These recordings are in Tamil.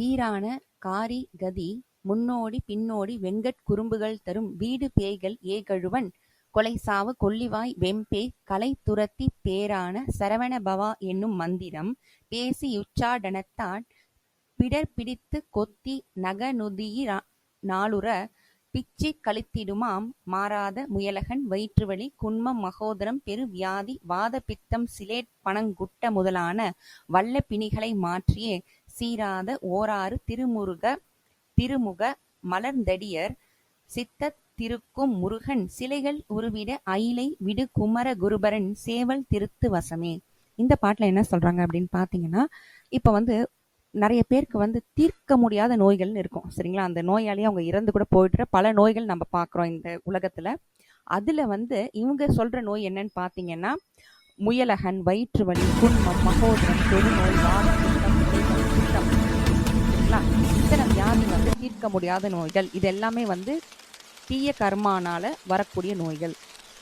வீரான காரி கதி முன்னோடி பின்னோடி வெங்கட் குறும்புகள் தரும் வீடு பேய்கள் ஏகழுவன் கொலைசாவு கொல்லிவாய் வெம்பே கலை துரத்தி பேரான சரவண பவா என்னும் மந்திரம் பேசியுச்சாடனத்தால் பிடர் பிடித்து கொத்தி நகநுதியிரா நாளுற பிச்சி கழித்திடுமாம் மாறாத முயலகன் வயிற்றுவலி குன்மம் மகோதரம் பெரு வியாதி வாத பித்தம் சிலேட் பனங்குட்ட முதலான வல்ல பிணிகளை மாற்றியே சீராத ஓராறு திருமுருக திருமுக மலர்ந்தடியர் சித்தத் திருக்கும் முருகன் சிலைகள் உருவிட அயிலை விடு குமர குருபரன் சேவல் திருத்து வசமே. இந்த பாட்டில் என்ன சொல்கிறாங்க அப்படின்னு பார்த்தீங்கன்னா இப்போ வந்து நிறைய பேருக்கு வந்து தீர்க்க முடியாத நோய்கள்னு இருக்கும். சரிங்களா? அந்த நோயாலேயே அவங்க இறந்து கூட போயிட்டுற பல நோய்கள் நம்ம பார்க்குறோம் இந்த உலகத்தில். அதில் வந்து இவங்க சொல்கிற நோய் என்னன்னு பார்த்தீங்கன்னா முயலகன் வயிற்று வலி குன்மம் மகோதரம் பெருநோய் வாதம் சித்தம் சரிங்களா? இத்தனை வியாதி வந்து தீர்க்க முடியாத நோய்கள். இது எல்லாமே வந்து தீய கர்மானால வரக்கூடிய நோய்கள்.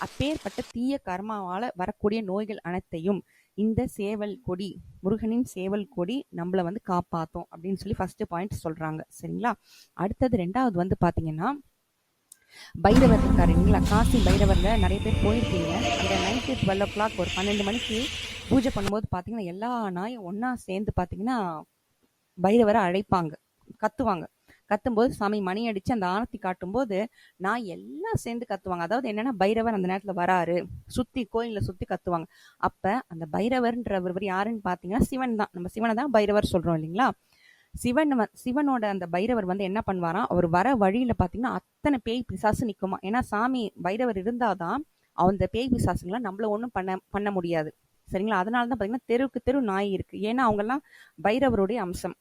அப்பேற்பட்ட தீய கர்மாவால வரக்கூடிய நோய்கள் அனைத்தையும் இந்த சேவல் கொடி முருகனின் சேவல் கொடி நம்மள வந்து காப்பாத்தும் அப்படின்னு சொல்லி ஃபர்ஸ்ட் பாயிண்ட் சொல்றாங்க. சரிங்களா? அடுத்தது ரெண்டாவது வந்து பாத்தீங்கன்னா பைரவர் இருக்காரு. இல்லைங்களா? காசி பைரவர்ல நிறைய பேர் போயிருக்கீங்க. அந்த நைட்டு டுவெல் ஓ கிளாக் ஒரு பன்னெண்டு மணிக்கு பூஜை பண்ணும்போது பாத்தீங்கன்னா எல்லா நாயும் ஒன்னா சேர்ந்து பாத்தீங்கன்னா பைரவரை அழைப்பாங்க. கத்துவாங்க. கத்தும்போது சாமி மணி அடிச்சு அந்த ஆரத்தி காட்டும்போது நான் எல்லாம் சேர்ந்து கத்துவாங்க. அதாவது என்னன்னா பைரவர் அந்த நேரத்துல வராரு. சுத்தி கோயில்ல சுத்தி கத்துவாங்க. அப்ப அந்த பைரவர்ன்றவர் யாருன்னு பாத்தீங்கன்னா சிவன் தான். நம்ம சிவனை தான் பைரவர் சொல்றோம் இல்லைங்களா? சிவன் சிவனோட அந்த பைரவர் வந்து என்ன பண்ணுவாராம் அவர் வர வழியில பாத்தீங்கன்னா அத்தனை பேய் பிசாசு நிக்குமா? ஏன்னா சாமி பைரவர் இருந்தாதான் அந்த பேய் பிசாசுங்களாம் நம்மள ஒன்றும் பண்ண பண்ண முடியாது. சரிங்களா? அதனால தான் பார்த்தீங்கன்னா தெருவுக்கு தெரு நாய் இருக்கு. ஏன்னா அவங்கெல்லாம் பைரவருடைய அம்சம்.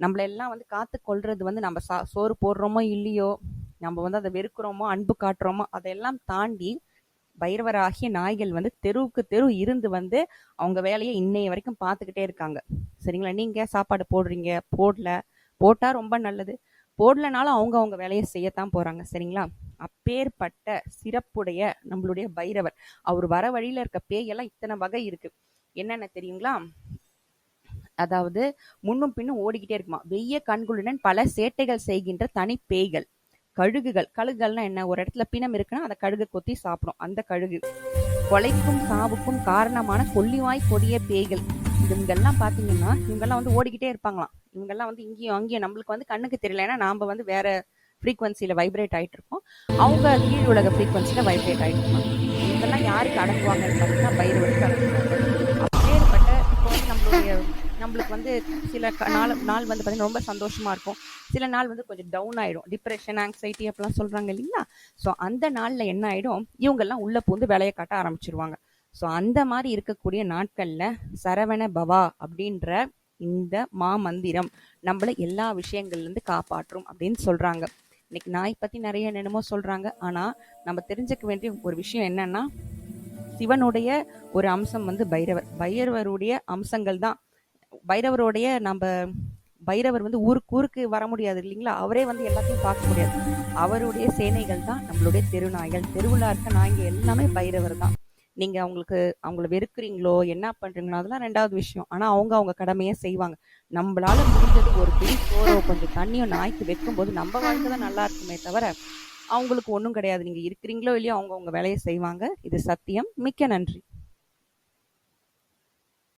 நம்மள எல்லாம் வந்து காத்து கொள்றது வந்து நம்ம சா சோறு போடுறோமோ இல்லையோ நம்ம வந்து அதை வெறுக்கிறோமோ அன்பு காட்டுறோமோ அதையெல்லாம் தாண்டி பைரவராகிய நாய்கள் வந்து தெருவுக்கு தெரு இருந்து வந்து அவங்க வேலையை இன்னைய வரைக்கும் பார்த்துக்கிட்டே இருக்காங்க. சரிங்களா? நீங்க சாப்பாடு போடுறீங்க போடல போட்டா ரொம்ப நல்லது. போடலனாலும் அவங்க அவங்க வேலையை செய்யத்தான் போறாங்க. சரிங்களா? அப்பேற்பட்ட சிறப்புடைய நம்மளுடைய பைரவர். அவர் வர வழியில இருக்க பேயெல்லாம் இத்தனை வகை இருக்கு. என்னென்ன தெரியுங்களா? அதாவது முன்னும் பின்னும் ஓடிக்கிட்டே இருக்குமா? வெய்ய கண்குளுடன் பல சேட்டைகள் செய்கின்ற தனி பேய்கள். கழுகுகள். கழுகுகள்னா என்ன? ஒரு இடத்துல பிணம் இருக்குன்னா அந்த கழுகு கொத்தி சாப்பிடும். அந்த கழுகு. கொலைக்கும் சாவுக்கும் காரணமான கொல்லிவாய் கொடிய பேய்கள். இவங்கெல்லாம் பாத்தீங்கன்னா இவங்கெல்லாம் வந்து ஓடிக்கிட்டே இருப்பாங்களாம். இவங்கெல்லாம் வந்து இங்கேயும் அங்கேயும் நம்மளுக்கு வந்து கண்ணுக்கு தெரியல. ஏன்னா நாம வந்து வேற ஃப்ரீக்வன்சியில வைப்ரேட் ஆயிட்டு இருக்கோம். அவங்க கீழ் உலக ஃப்ரீக்வன்சியில வைப்ரேட் ஆயிட்டு இருப்பாங்க இவங்கெல்லாம் யாருக்கு அடங்குவாங்கன்னு பார்த்தீங்கன்னா பைரவருக்கு அடங்குவாங்க அப்பேற்பட்ட இப்போ வந்து நம்மளுடைய நம்மளுக்கு வந்து சில க- நாள் நாள் வந்து பார்த்தீங்கன்னா ரொம்ப சந்தோஷமாக இருக்கும். சில நாள் வந்து கொஞ்சம் டவுன் ஆகிடும் டிப்ரெஷன் ஆங்ஸைட்டி அப்படிலாம் சொல்கிறாங்க இல்லைங்களா? ஸோ அந்த நாளில் என்ன ஆகிடும் இவங்கெல்லாம் உள்ளே பூந்து வேலையை காட்ட ஆரம்பிச்சிருவாங்க. ஸோ அந்த மாதிரி இருக்கக்கூடிய நாட்களில் சரவண பவா அப்படின்ற இந்த மாமந்திரம் நம்மளை எல்லா விஷயங்கள்லேருந்து காப்பாற்றும் அப்படின்னு சொல்கிறாங்க இன்னைக்கு நாய் பற்றி நிறைய என்னென்னமோ சொல்கிறாங்க ஆனால் நம்ம தெரிஞ்சுக்க வேண்டிய ஒரு விஷயம் என்னன்னா சிவனுடைய ஒரு அம்சம் வந்து பைரவர். பைரவருடைய அம்சங்கள் தான். பைரவருடைய நம்ம பைரவர் வந்து ஊருக்கு ஊருக்கு வர முடியாது இல்லைங்களா? அவரே வந்து எல்லாத்தையும் பார்க்க முடியாது. அவருடைய சேனைகள் தான் நம்மளுடைய தெருநாய்கள். தெருவில் இருக்க நாய்ங்க எல்லாமே பைரவர் தான். நீங்க அவங்களுக்கு அவங்கள வெறுக்கிறீங்களோ என்ன பண்றீங்களோ அதெல்லாம் ரெண்டாவது விஷயம். ஆனா அவங்க அவங்க கடமையை செய்வாங்க. நம்மளால முடிஞ்சது ஒரு பிடி சோறோ கொஞ்சம் தண்ணியோ நாய்க்கு வைக்கும்போது நம்ம வாழ்க்கை தான் நல்லா இருக்குமே தவிர அவங்களுக்கு ஒன்றும் கிடையாது. நீங்க இருக்கிறீங்களோ இல்லையோ அவங்க அவங்க வேலையை செய்வாங்க. இது சத்தியம். மிக்க நன்றி.